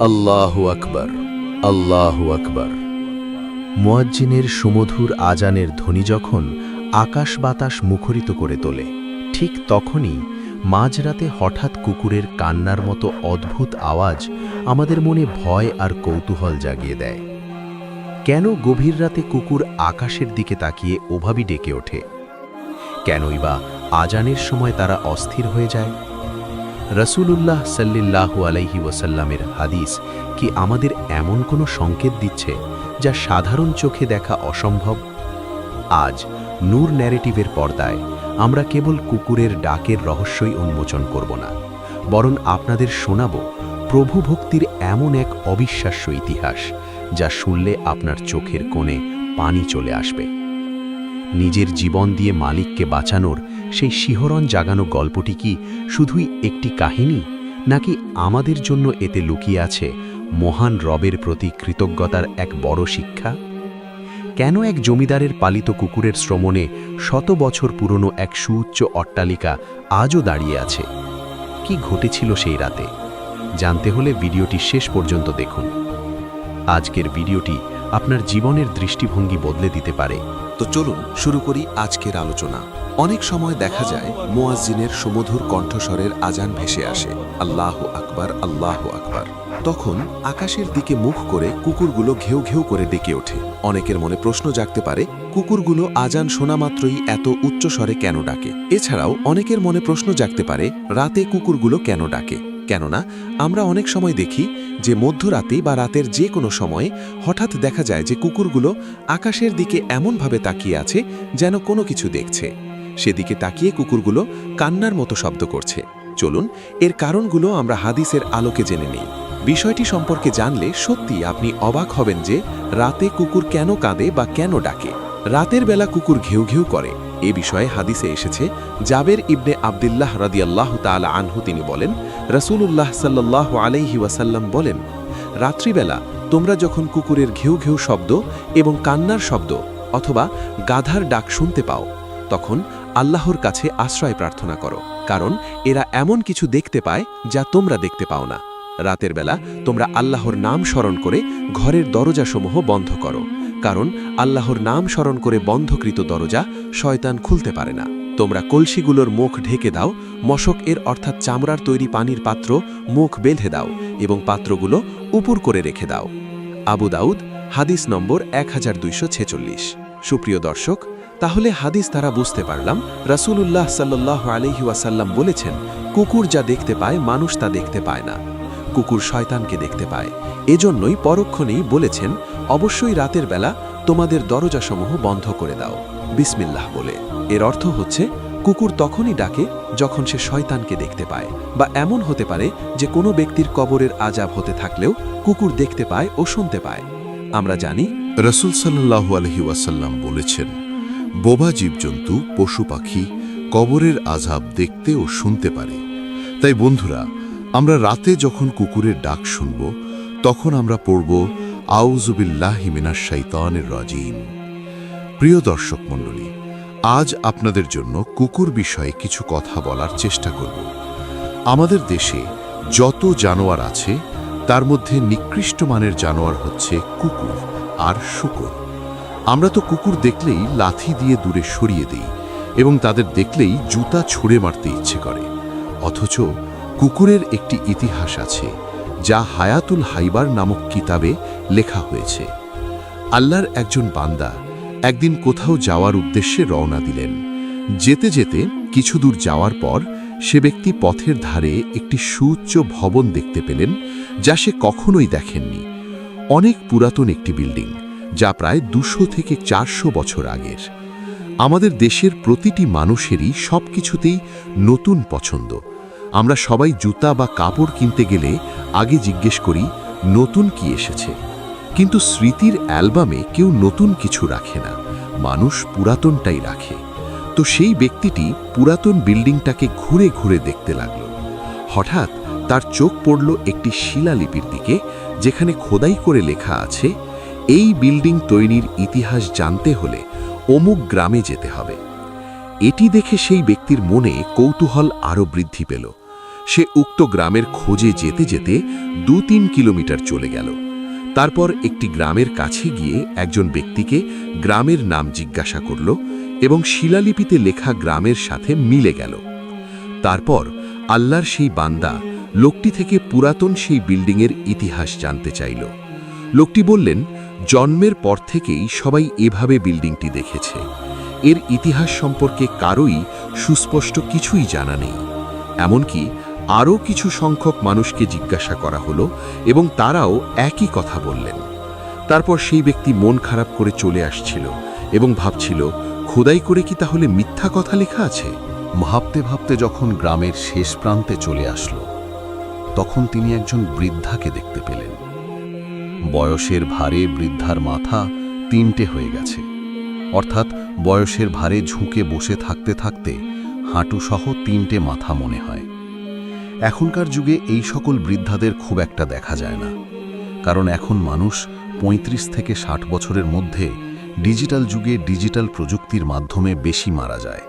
আল্লাহু আকবর, আল্লাহ আকবর। মোয়াজ্জিনের সুমধুর আজানের ধ্বনি যখন আকাশ বাতাস মুখরিত করে তোলে, ঠিক তখনই মাঝরাতে হঠাৎ কুকুরের কান্নার মতো অদ্ভুত আওয়াজ আমাদের মনে ভয় আর কৌতূহল জাগিয়ে দেয়। কেন গভীর রাতে কুকুর আকাশের দিকে তাকিয়ে ওভাবেই ডেকে ওঠে? কেনই বা আজানের সময় তারা অস্থির হয়ে যায়? রসুলুল্লাহ সাল্লিল্লাহু আলাইহি ওয়াসাল্লামের হাদিস কি আমাদের এমন কোনো সংকেত দিচ্ছে যা সাধারণ চোখে দেখা অসম্ভব? আজ নূর ন্যারেটিভের পর্দায় আমরা কেবল কুকুরের ডাকের রহস্যই উন্মোচন করব না, বরং আপনাদের শোনাব প্রভু ভক্তির এমন এক অবিশ্বাস্য ইতিহাস যা শুনলে আপনার চোখের কোণে পানি চলে আসবে। নিজের জীবন দিয়ে মালিককে বাঁচানোর সেই শিহরণ জাগানো গল্পটি কি শুধুই একটি কাহিনী, নাকি আমাদের জন্য এতে লুকিয়ে আছে মহান রবের প্রতি কৃতজ্ঞতার এক বড় শিক্ষা? কেন এক জমিদারের পালিত কুকুরের শ্রমণে শত বছর পুরনো এক সুউচ্চ অট্টালিকা আজও দাঁড়িয়ে আছে? কি ঘটেছিল সেই রাতে? জানতে হলে ভিডিওটি শেষ পর্যন্ত দেখুন। আজকের ভিডিওটি আপনার জীবনের দৃষ্টিভঙ্গি বদলে দিতে পারে। তো চলুন শুরু করি আজকের আলোচনা। অনেক সময় দেখা যায়, মোয়াজ্জিনের সুমধুর কণ্ঠস্বরের আজান ভেসে আসে, আল্লাহ আকবার আল্লাহ আকবার। তখন আকাশের দিকে মুখ করে কুকুরগুলো ঘেউ ঘেউ করে ডেকে ওঠে। অনেকের মনে প্রশ্ন জাগতে পারে, কুকুরগুলো আজান শোনা মাত্রই এত উচ্চ স্বরে কেন ডাকে? এছাড়াও অনেকের মনে প্রশ্ন জাগতে পারে, রাতে কুকুরগুলো কেন ডাকে? কেননা, আমরা অনেক সময় দেখি যে মধ্যরাতে বা রাতের যে কোনো সময়ে হঠাৎ দেখা যায় যে কুকুরগুলো আকাশের দিকে এমনভাবে তাকিয়ে আছে যেন কোনো কিছু দেখছে। সেদিকে তাকিয়ে কুকুরগুলো কান্নার মতো শব্দ করছে। চলুন, এর কারণগুলো আমরা হাদিসের আলোকে জেনে নিই। বিষয়টি সম্পর্কে জানলে সত্যি আপনি অবাক হবেন যে রাতে কুকুর কেন কাঁদে বা কেন ডাকে। রাতের বেলা কুকুর ঘেউ ঘেউ করে। এ বিষয়ে হাদিসে এসেছে, জাবের ইবনে আবদুল্লাহ রাদিয়াল্লাহ তাআলা আনহু তিনি বলেন, রসুলুল্লাহ সাল্লাহ আলাইহি ওয়াসাল্লাম বলেন, রাত্রিবেলা তোমরা যখন কুকুরের ঘেউ ঘেউ শব্দ এবং কান্নার শব্দ অথবা গাধার ডাক শুনতে পাও, তখন আল্লাহর কাছে আশ্রয় প্রার্থনা করো, কারণ এরা এমন কিছু দেখতে পায় যা তোমরা দেখতে পাও না। রাতের বেলা তোমরা আল্লাহর নাম স্মরণ করে ঘরের দরজাসমূহ বন্ধ করো, কারণ আল্লাহর নাম স্মরণ করে বন্ধকৃত দরজা শয়তান খুলতে পারে না। তোমরা কলসিগুলোর মুখ ঢেকে দাও, মশক এর অর্থাৎ চামড়ার তৈরি পানির পাত্র মুখ বেঁধে দাও এবং পাত্রগুলো উপর করে রেখে দাও। আবু দাউদ, হাদিস নম্বর এক হাজার দুইশো ছেচল্লিশ। সুপ্রিয় দর্শক তাহলে হাদিস তারা বুঝতে পারলাম, রাসূলুল্লাহ সাল্লাহ আলহি ওয়াসাল্লাম বলেছেন, কুকুর যা দেখতে পায়, মানুষ তা দেখতে পায় না। কুকুর শয়তানকে দেখতে পায়। এজন্যই পরক্ষণেই বলেছেন, অবশ্যই রাতের বেলা তোমাদের দরজাসমূহ বন্ধ করে দাও। বিসমিল্লাহ বলে। এর অর্থ হচ্ছে, কুকুর তখনই ডাকে যখন সে শয়তানকে দেখতে পায় বা এমন হতে পারে যে কোনো ব্যক্তির কবরের আজাব হতে থাকলেও কুকুর দেখতে পায় ও শুনতে পায়। আমরা জানি, রসুল সাল্লাহু আলহি বলেছেন বোবা জীবজন্তু, পশু পাখি কবরের আজাব দেখতে ও শুনতে পারে। তাই বন্ধুরা, আমরা রাতে যখন কুকুরের ডাক শুনব, তখন আমরা পড়ব আউজুবিল্লাহ মিনাস শাইতানের রাজিম। প্রিয় দর্শক মণ্ডলী, আজ আপনাদের জন্য কুকুর বিষয়ে কিছু কথা বলার চেষ্টা করব। আমাদের দেশে যত জানোয়ার আছে, তার মধ্যে নিকৃষ্ট মানের জানোয়ার হচ্ছে কুকুর আর শুকর। আমরা তো কুকুর দেখলেই লাথি দিয়ে দূরে সরিয়ে দিই এবং তাদের দেখলেই জুতা ছুঁড়ে মারতে ইচ্ছে করে। অথচ কুকুরের একটি ইতিহাস আছে, যা হায়াতুল হাইবার নামক কিতাবে লেখা হয়েছে। আল্লাহর একজন বান্দা একদিন কোথাও যাওয়ার উদ্দেশ্যে রওনা দিলেন। যেতে যেতে কিছু দূর যাওয়ার পর সে ব্যক্তি পথের ধারে একটি সুউচ্চ ভবন দেখতে পেলেন, যা সে কখনোই দেখেননি। অনেক পুরাতন একটি বিল্ডিং যা প্রায় দুশো থেকে চারশো বছর আগের। আমাদের দেশের প্রতিটি মানুষেরই সব কিছুতেই নতুন পছন্দ। আমরা সবাই জুতা বা কাপড় কিনতে গেলে আগে জিজ্ঞেস করি, নতুন কি এসেছে? কিন্তু স্মৃতির অ্যালবামে কেউ নতুন কিছু রাখে না। মানুষ পুরাতনটাই রাখে। তো সেই ব্যক্তিটি পুরাতন বিল্ডিংটাকে ঘুরে ঘুরে দেখতে লাগল। হঠাৎ তার চোখ পড়ল একটি শিলালিপির দিকে, যেখানে খোদাই করে লেখা আছে এই বিল্ডিং তৈরির ইতিহাস জানতে হলে অমুক গ্রামে যেতে হবে। এটি দেখে সেই ব্যক্তির মনে কৌতূহল আরও বৃদ্ধি পেল। সে উক্ত গ্রামের খোঁজে যেতে যেতে দু তিন কিলোমিটার চলে গেল। তারপর একটি গ্রামের কাছে গিয়ে একজন ব্যক্তিকে গ্রামের নাম জিজ্ঞাসা করল এবং শিলালিপিতে লেখা গ্রামের সাথে মিলে গেল। তারপর আল্লাহর সেই বান্দা লোকটি থেকে পুরাতন সেই বিল্ডিংয়ের ইতিহাস জানতে চাইল। লোকটি বললেন জন্মের পর থেকেই সবাই এভাবে বিল্ডিংটি দেখেছে। এর ইতিহাস সম্পর্কে কারোই সুস্পষ্ট কিছুই জানা নেই। এমনকি আরও কিছু সংখ্যক মানুষকে জিজ্ঞাসা করা হলো এবং তারাও একই কথা বললেন। তারপর সেই ব্যক্তি মন খারাপ করে চলে আসছিল এবং ভাবছিল, খোদাই করে কি তাহলে মিথ্যা কথা লেখা আছে? ভাবতে ভাবতে যখন গ্রামের শেষ প্রান্তে চলে আসলো, তখন তিনি একজন বৃদ্ধাকে দেখতে পেলেন। বয়সের ভারে বৃদ্ধার মাথা তিনটে হয়ে গেছে। অর্থাৎ বয়সের ভারে ঝুঁকে বসে থাকতে থাকতে হাঁটুসহ তিনটে মাথা মনে হয়। এখনকার যুগে এই সকল বৃদ্ধাদের খুব একটা দেখা যায় না। কারণ এখন মানুষ ৩৫ থেকে ষাট বছরের মধ্যে ডিজিটাল যুগে ডিজিটাল প্রযুক্তির মাধ্যমে বেশি মারা যায়।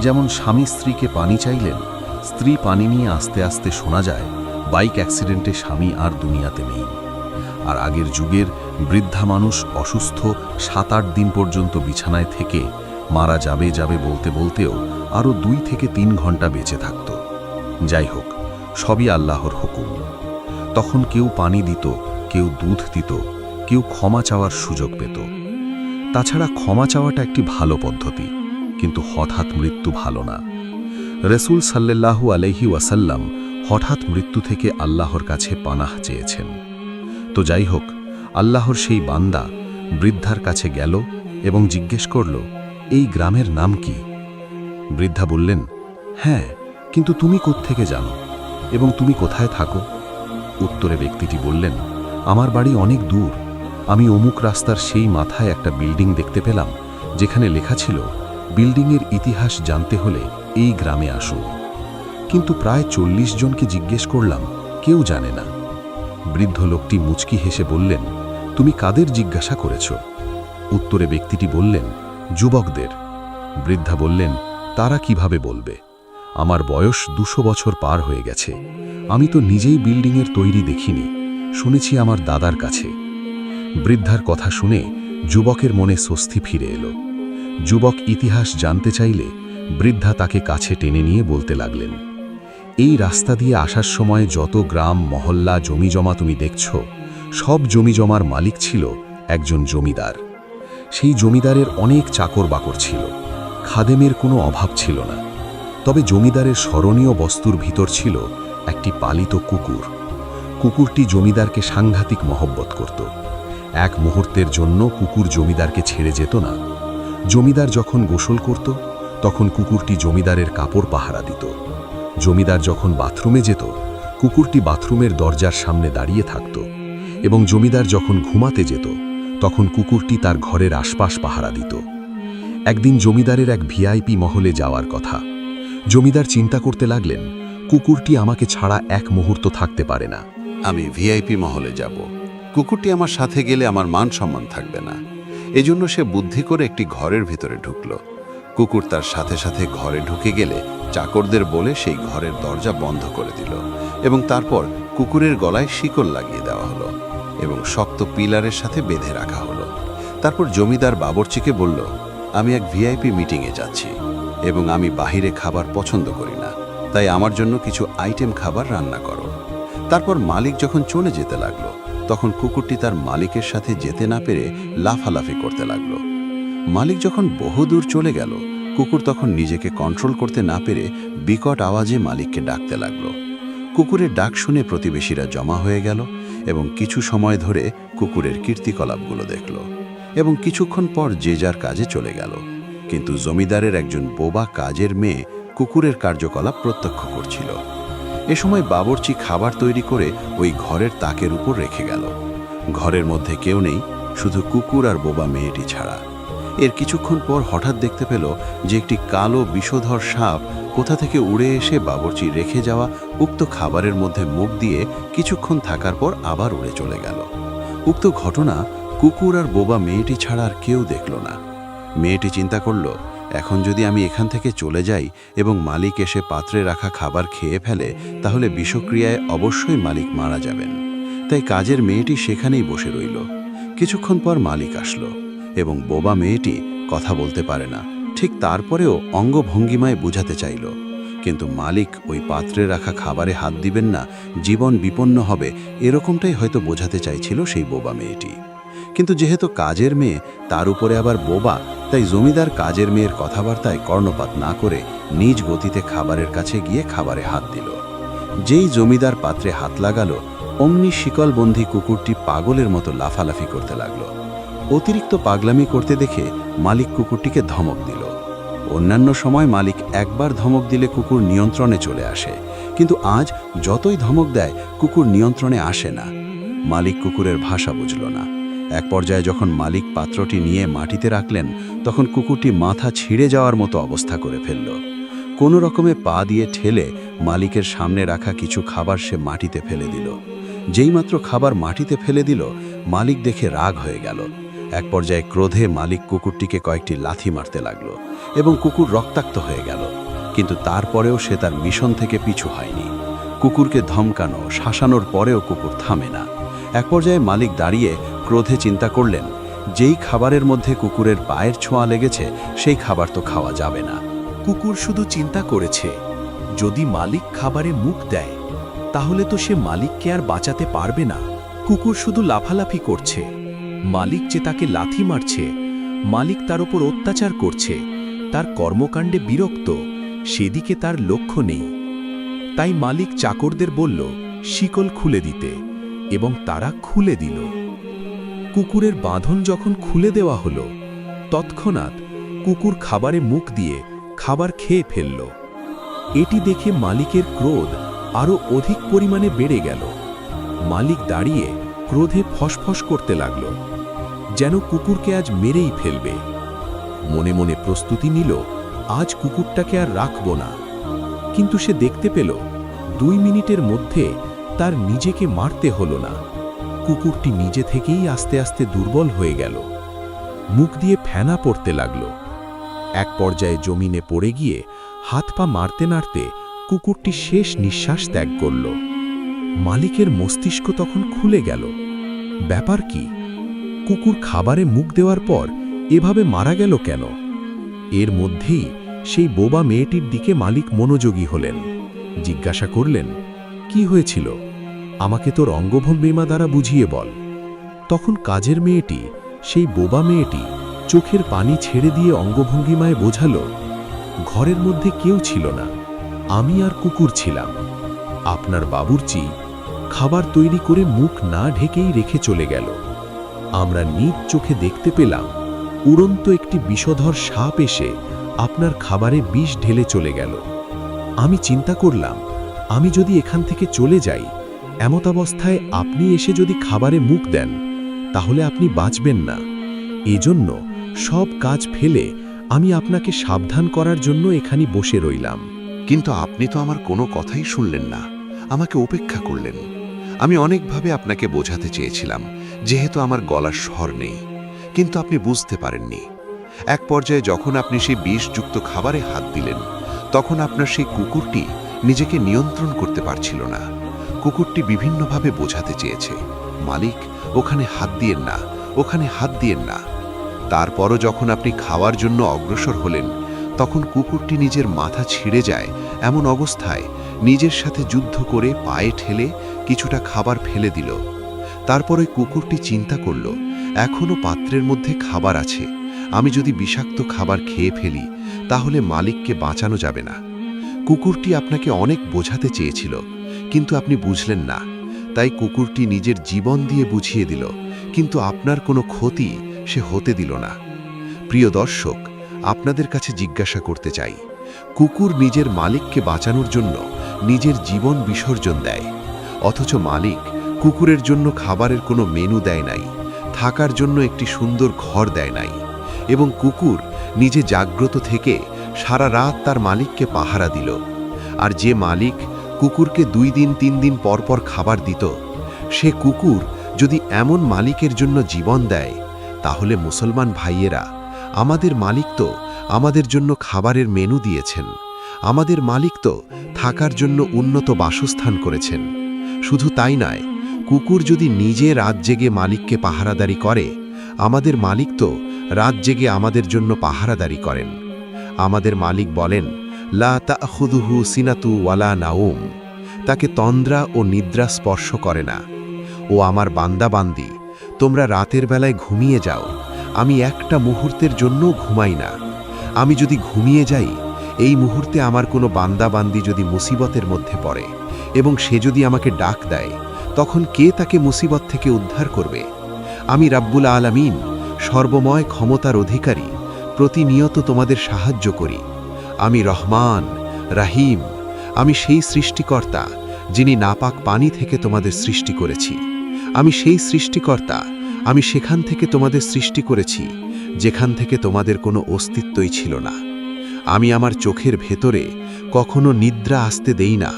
যেমন স্বামী স্ত্রীকে পানি চাইলেন, স্ত্রী পানি নিয়ে আস্তে আস্তে শোনা যায়, বাইক অ্যাক্সিডেন্টে স্বামী আর দুনিয়াতে নেই। আর আগের যুগের বৃদ্ধা মানুষ অসুস্থ সাত আট দিন পর্যন্ত বিছানায় থেকে মারা যাবে যাবে বলতে বলতেও আরও দুই থেকে তিন ঘণ্টা বেঁচে থাকত। যাই হোক, সবই আল্লাহর হুকুম। তখন কেউ পানি দিত, কেউ দুধ দিত, কেউ ক্ষমা চাওয়ার সুযোগ পেত। তাছাড়া ক্ষমা চাওয়াটা একটি ভালো পদ্ধতি, কিন্তু হঠাৎ মৃত্যু ভালো না। রসুল সাল্লাল্লাহু আলহি ওয়াসাল্লাম হঠাৎ মৃত্যু থেকে আল্লাহর কাছে পানাহ চেয়েছেন। তো যাই হোক, আল্লাহর সেই বান্দা বৃদ্ধার কাছে গেল এবং জিজ্ঞেস করল, এই গ্রামের নাম কি? বৃদ্ধা বললেন হ্যাঁ কিন্তু তুমি কোত্থেকে জানো এবং তুমি কোথায় থাকো? উত্তরে ব্যক্তিটি বললেন, আমার বাড়ি অনেক দূর। আমি অমুক রাস্তার সেই মাথায় একটা বিল্ডিং দেখতে পেলাম, যেখানে লেখা ছিল, বিল্ডিংয়ের ইতিহাস জানতে হলে এই গ্রামে আসুন। কিন্তু প্রায় চল্লিশ জনকে জিজ্ঞেস করলাম, কেউ জানে না? বৃদ্ধ লোকটি মুচকি হেসে বললেন, তুমি কাদের জিজ্ঞাসা করেছ? উত্তরে ব্যক্তিটি বললেন, যুবকদের। বৃদ্ধা বললেন, তারা কীভাবে বলবে? আমার বয়স দুশো বছর পার হয়ে গেছে। আমি তো নিজেই বিল্ডিংয়ের তৈরি দেখিনি। শুনেছি আমার দাদার কাছে। বৃদ্ধার কথা শুনে যুবকের মনে স্বস্তি ফিরে এলো। যুবক ইতিহাস জানতে চাইলে বৃদ্ধা তাকে কাছে টেনে নিয়ে বলতে লাগলেন এই রাস্তা দিয়ে আসার সময় যত গ্রাম, মহল্লা, জমিজমা তুমি দেখছ, সব জমিজমার মালিক ছিল একজন জমিদার। সেই জমিদারের অনেক চাকর বাকর ছিল, খাদেমের কোনো অভাব ছিল না। তবে জমিদারের স্মরণীয় বস্তুর ভিতর ছিল একটি পালিত কুকুর। কুকুরটি জমিদারকে সাংঘাতিক মহব্বত করত। এক মুহূর্তের জন্য কুকুর জমিদারকে ছেড়ে যেত না। জমিদার যখন গোসল করত, তখন কুকুরটি জমিদারের কাপড় পাহারা দিত। জমিদার যখন বাথরুমে যেত, কুকুরটি বাথরুমের দরজার সামনে দাঁড়িয়ে থাকত এবং জমিদার যখন ঘুমাতে যেত, তখন কুকুরটি তার ঘরের আশপাশ পাহারা দিত। একদিন জমিদারের এক ভিআইপি মহলে যাওয়ার কথা। জমিদার চিন্তা করতে লাগলেন, কুকুরটি আমাকে ছাড়া এক মুহূর্ত থাকতে পারে না। আমি ভিআইপি মহলে যাব। কুকুরটি আমার সাথে গেলে আমার মান সম্মান থাকবে না। এজন্য সে বুদ্ধি করে একটি ঘরের ভিতরে ঢুকল। কুকুর তার সাথে সাথে ঘরে ঢুকে গেলে চাকরদের বলে সেই ঘরের দরজা বন্ধ করে দিল এবং তারপর কুকুরের গলায় শিকল লাগিয়ে দেওয়া হলো এবং শক্ত পিলারের সাথে বেঁধে রাখা হলো। তারপর জমিদার বাবরচিকে বলল, আমি এক ভিআইপি মিটিংয়ে যাচ্ছি এবং আমি বাহিরে খাবার পছন্দ করি না, তাই আমার জন্য কিছু আইটেম খাবার রান্না করো। তারপর মালিক যখন চলে যেতে লাগল, তখন কুকুরটি তার মালিকের সাথে যেতে না পেরে লাফালাফি করতে লাগল। মালিক যখন বহুদূর চলে গেল, কুকুর তখন নিজেকে কন্ট্রোল করতে না পেরে বিকট আওয়াজে মালিককে ডাকতে লাগল। কুকুরের ডাক শুনে প্রতিবেশীরা জমা হয়ে গেল এবং কিছু সময় ধরে কুকুরের কীর্তিকলাপগুলো দেখল এবং কিছুক্ষণ পর যে যার কাজে চলে গেল। কিন্তু জমিদারের একজন বোবা কাজের মেয়ে কুকুরের কার্যকলাপ প্রত্যক্ষ করছিল। এ সময় বাবরচি খাবার তৈরি করে ওই ঘরের তাকের উপর রেখে গেল। ঘরের মধ্যে কেউ নেই, শুধু কুকুর আর বোবা মেয়েটি ছাড়া। এর কিছুক্ষণ পর হঠাৎ দেখতে পেল যে একটি কালো বিষধর সাপ কোথা থেকে উড়ে এসে বাবরচি রেখে যাওয়া উক্ত খাবারের মধ্যে মুখ দিয়ে কিছুক্ষণ থাকার পর আবার উড়ে চলে গেল। উক্ত ঘটনা কুকুর আর বোবা মেয়েটি ছাড়া আর কেউ দেখল না। মেয়েটি চিন্তা করল, এখন যদি আমি এখান থেকে চলে যাই এবং মালিক এসে পাত্রে রাখা খাবার খেয়ে ফেলে, তাহলে বিষক্রিয়ায় অবশ্যই মালিক মারা যাবেন। তাই কাজের মেয়েটি সেখানেই বসে রইল। কিছুক্ষণ পর মালিক আসলো। এবং বোবা মেয়েটি কথা বলতে পারে না। ঠিক তারপরেও অঙ্গভঙ্গিমায় বুঝাতে চাইল। কিন্তু মালিক ওই পাত্রে রাখা খাবারে হাত দিবেন না, জীবন বিপন্ন হবে, এরকমটাই হয়তো বোঝাতে চাইছিল সেই বোবা মেয়েটি। কিন্তু যেহেতু কাজের মেয়ে, তার উপরে আবার বোবা, তাই জমিদার কাজের মেয়ের কথাবার্তায় কর্ণপাত না করে নিজ গতিতে খাবারের কাছে গিয়ে খাবারে হাত দিল। যেই জমিদার পাত্রে হাত লাগালো, অমনি শিকলবন্ধী কুকুরটি পাগলের মতো লাফালাফি করতে লাগল। অতিরিক্ত পাগলামি করতে দেখে মালিক কুকুরটিকে ধমক দিল। অন্যান্য সময় মালিক একবার ধমক দিলে কুকুর নিয়ন্ত্রণে চলে আসে। কিন্তু আজ যতই ধমক দেয়, কুকুর নিয়ন্ত্রণে আসে না। মালিক কুকুরের ভাষা বুঝল না। এক পর্যায়ে যখন মালিক পাত্রটি নিয়ে মাটিতে রাখলেন, তখন কুকুরটি মাথা ছিঁড়ে যাওয়ার মতো অবস্থা করে ফেলল। কোনো রকমে পা দিয়ে ঠেলে মালিকের সামনে রাখা কিছু খাবার সে মাটিতে ফেলে দিল। যেইমাত্র খাবার মাটিতে ফেলে দিল, মালিক দেখে রাগ হয়ে গেল। এক পর্যায়ে ক্রোধে মালিক কুকুরটিকে কয়েকটি লাথি মারতে লাগল এবং কুকুর রক্তাক্ত হয়ে গেল। কিন্তু তারপরেও সে তার মিশন থেকে পিছু হয়নি। কুকুরকে ধমকানো, শাসানোর পরেও কুকুর থামে না। এক পর্যায়ে মালিক দাঁড়িয়ে ক্রোধে চিন্তা করলেন, যেই খাবারের মধ্যে কুকুরের পায়ের ছোঁয়া লেগেছে, সেই খাবার তো খাওয়া যাবে না। কুকুর শুধু চিন্তা করেছে, যদি মালিক খাবারে মুখ দেয়, তাহলে তো সে মালিককে আর বাঁচাতে পারবে না। কুকুর শুধু লাফালাফি করছে। মালিক যে তাকে লাথি মারছে, মালিক তার ওপর অত্যাচার করছে, তার কর্মকাণ্ডে বিরক্ত, সেদিকে তার লক্ষ্য নেই। তাই মালিক চাকরদের বলল, শিকল খুলে দিতে। এবং তারা খুলে দিল। কুকুরের বাঁধন যখন খুলে দেওয়া হলো, তৎক্ষণাৎ কুকুর খাবারে মুখ দিয়ে খাবার খেয়ে ফেলল। এটি দেখে মালিকের ক্রোধ আরও অধিক পরিমাণে বেড়ে গেল। মালিক দাঁড়িয়ে ক্রোধে ফসফস করতে লাগল। যেন কুকুরকে আজ মেরেই ফেলবে। মনে মনে প্রস্তুতি নিল, আজ কুকুরটাকে আর রাখব না। কিন্তু সে দেখতে পেল, দুই মিনিটের মধ্যে তার নিজেকে মারতে হলো না। কুকুরটি নিজে থেকেই আস্তে আস্তে দুর্বল হয়ে গেল। মুখ দিয়ে ফেনা পড়তে লাগল। এক পর্যায়ে জমিনে পড়ে গিয়ে হাত পা মারতে নাড়তে কুকুরটি শেষ নিঃশ্বাস ত্যাগ করল। মালিকের মস্তিষ্ক তখন খুলে গেল। ব্যাপার কি? কুকুর খাবারে মুখ দেওয়ার পর এভাবে মারা গেল কেন? এর মধ্যেই সেই বোবা মেয়েটির দিকে মালিক মনোযোগী হলেন। জিজ্ঞাসা করলেন, কি হয়েছিল? আমাকে তোর অঙ্গভঙ্গিমা দ্বারা বুঝিয়ে বল। তখন কাজের মেয়েটি, সেই বোবা মেয়েটি চোখের পানি ছেড়ে দিয়ে অঙ্গভঙ্গিমায় বোঝালো, ঘরের মধ্যে কেউ ছিল না, আমি আর কুকুর ছিলাম। আপনার বাবুর্চি খাবার তৈরি করে মুখ না ঢেকেই রেখে চলে গেল। আমরা নিজ চোখে দেখতে পেলাম, উড়ন্ত একটি বিষধর সাপ এসে আপনার খাবারে বিষ ঢেলে চলে গেল। আমি চিন্তা করলাম, আমি যদি এখান থেকে চলে যাই এমতাবস্থায় আপনি এসে যদি খাবারে মুখ দেন, তাহলে আপনি বাঁচবেন না। এজন্য সব কাজ ফেলে আমি আপনাকে সাবধান করার জন্য এখানে বসে রইলাম। কিন্তু আপনি তো আমার কোনো কথাই শুনলেন না, আমাকে উপেক্ষা করলেন। আমি অনেকভাবে আপনাকে বোঝাতে চেয়েছিলাম যেহেতু আমার গলার স্বর নেই, কিন্তু আপনি বুঝতে পারেননি। এক পর্যায়ে যখন আপনি সেই বিষযুক্ত খাবারে হাত দিলেন, তখন আপনার সেই কুকুরটি নিজেকে নিয়ন্ত্রণ করতে পারছিল না। কুকুরটি বিভিন্নভাবে বোঝাতে চেয়েছে, মালিক, ওখানে হাত দিয়েন না, ওখানে হাত দিয়েন না। তারপরও যখন আপনি খাওয়ার জন্য অগ্রসর হলেন, তখন কুকুরটি নিজের মাথা ছিঁড়ে যায় এমন অবস্থায় নিজের সাথে যুদ্ধ করে পায়ে ঠেলে কিছুটা খাবার ফেলে দিল। তারপর কুকুরটি চিন্তা করল এখনও পাত্রের মধ্যে খাবার আছে। আমি যদি বিষাক্ত খাবার খেয়ে ফেলি, তাহলে মালিককে বাঁচানো যাবে না। কুকুরটি আপনাকে অনেক বোঝাতে চেয়েছিল, কিন্তু আপনি বুঝলেন না। তাই কুকুরটি নিজের জীবন দিয়ে বুঝিয়ে দিল, কিন্তু আপনার কোনো ক্ষতি সে হতে দিল না। প্রিয় দর্শক, আপনাদের কাছে জিজ্ঞাসা করতে চাই, কুকুর নিজের মালিককে বাঁচানোর জন্য নিজের জীবন বিসর্জন দেয়, অথচ মালিক কুকুরের জন্য খাবারের কোনো মেনু দেয় নাই, থাকার জন্য একটি সুন্দর ঘর দেয় নাই, এবং কুকুর নিজে জাগ্রত থেকে সারা রাত তার মালিককে পাহারা দিল। আর যে মালিক কুকুরকে দুই দিন, তিন দিন পর পর খাবার দিত, সে কুকুর যদি এমন মালিকের জন্য জীবন দেয়, তাহলে মুসলমান ভাইয়েরা, আমাদের মালিক তো আমাদের জন্য খাবারের মেনু দিয়েছেন, আমাদের মালিক তো থাকার জন্য উন্নত বাসস্থান করেছেন। শুধু তাই নয় কুকুর যদি নিজে রাত জেগে মালিককে পাহারাদারি করে, আমাদের মালিক তো রাত জেগে আমাদের জন্য পাহারাদারি করেন। আমাদের মালিক বলেন, লা তাহুদুহু সিনাতু ওয়ালা নাউম। তাকে তন্দ্রা ও নিদ্রা স্পর্শ করে না। ও আমার বান্দাবান্দি তোমরা রাতের বেলায় ঘুমিয়ে যাও। আমি একটা মুহূর্তের জন্য ঘুমাই না। আমি যদি ঘুমিয়ে যাই, এই মুহূর্তে আমার কোনো বান্দাবান্দি যদি মুসিবতের মধ্যে পড়ে এবং সে যদি আমাকে ডাক দেয় তখন কে তাকে মুসিবত থেকে উদ্ধার করবে? আমি রাব্বুল আলামিন, সর্বময় ক্ষমতার অধিকারী, প্রতিনিয়ত তোমাদের সাহায্য করি। আমি রহমান, রাহিম, আমি সেই সৃষ্টিকর্তা, যিনি নাপাক পানি থেকে তোমাদের সৃষ্টি করেছি। আমি সেই সৃষ্টিকর্তা, আমি সেখান থেকে তোমাদের সৃষ্টি করেছি, যেখান থেকে তোমাদের কোনো অস্তিত্বই ছিল না। আমি আমার চোখের ভেতরে কখনো নিদ্রা আসতে দেই না।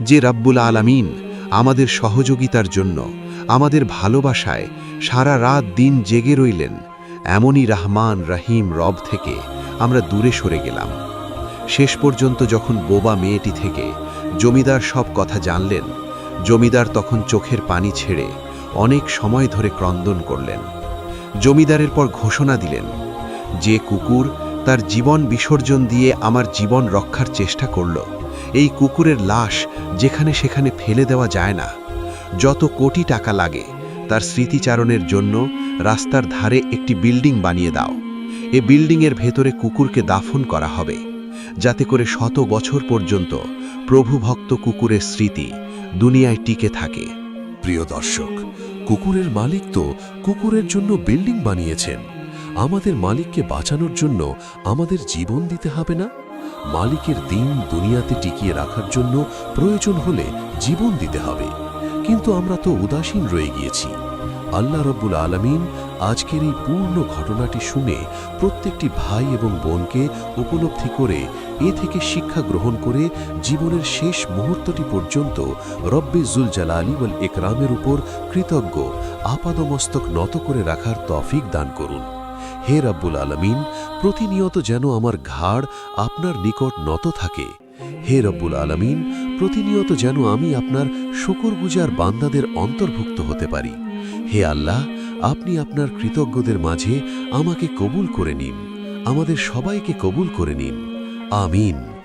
যে রাব্বুল আলামিন আমাদের সহযোগিতার জন্য, আমাদের ভালোবাসায় সারা রাত দিন জেগে রইলেন, এমনই রহমান রহিম রব থেকে আমরা দূরে সরে গেলাম। শেষ পর্যন্ত যখন বোবা মেয়েটি থেকে জমিদার সব কথা জানলেন, জমিদার তখন চোখের পানি ছেড়ে অনেক সময় ধরে ক্রন্দন করলেন। জমিদারের পর ঘোষণা দিলেন, যে কুকুর তার জীবন বিসর্জন দিয়ে আমার জীবন রক্ষার চেষ্টা করল এই কুকুরের লাশ যেখানে সেখানে ফেলে দেওয়া যায় না। যত কোটি টাকা লাগে, তার স্মৃতিচারণের জন্য রাস্তার ধারে একটি বিল্ডিং বানিয়ে দাও। এ বিল্ডিংয়ের ভেতরে কুকুরকে দাফন করা হবে, যাতে করে শত বছর পর্যন্ত প্রভুভক্ত কুকুরের স্মৃতি দুনিয়ায় টিকে থাকে। প্রিয় দর্শক, কুকুরের মালিক তো কুকুরের জন্য বিল্ডিং বানিয়েছেন। আমাদের মালিককে বাঁচানোর জন্য আমাদের জীবন দিতে হবে না? মালিকের দিন দুনিয়াতে টিকিয়ে রাখার জন্য প্রয়োজন হলে জীবন দিতে হবে। কিন্তু আমরা তো উদাসীন রয়ে গিয়েছি। আল্লাহ রব্বুল আলমিন আজকের এই পূর্ণ ঘটনাটি শুনে প্রত্যেকটি ভাই এবং বোনকে উপলব্ধি করে এ থেকে শিক্ষা গ্রহণ করে জীবনের শেষ মুহূর্তটি পর্যন্ত রব্বে জুল জালালি ওয়াল একরামের উপর কৃতজ্ঞ আপাদমস্তক নত করে রাখার তফিক দান করুন। হে রাব্বুল আলমিন, প্রতিনিয়ত যেন আমার ঘাড় আপনার নিকট নত থাকে। হে রব্বুল আলমিন, প্রতিনিয়ত যেন আমি আপনার শুকুরগুজার বান্দাদের অন্তর্ভুক্ত হতে পারি। হে আল্লাহ, আপনি আপনার কৃতজ্ঞদের মাঝে আমাকে কবুল করে নিন। আমাদের সবাইকে কবুল করে নিন। আমিন।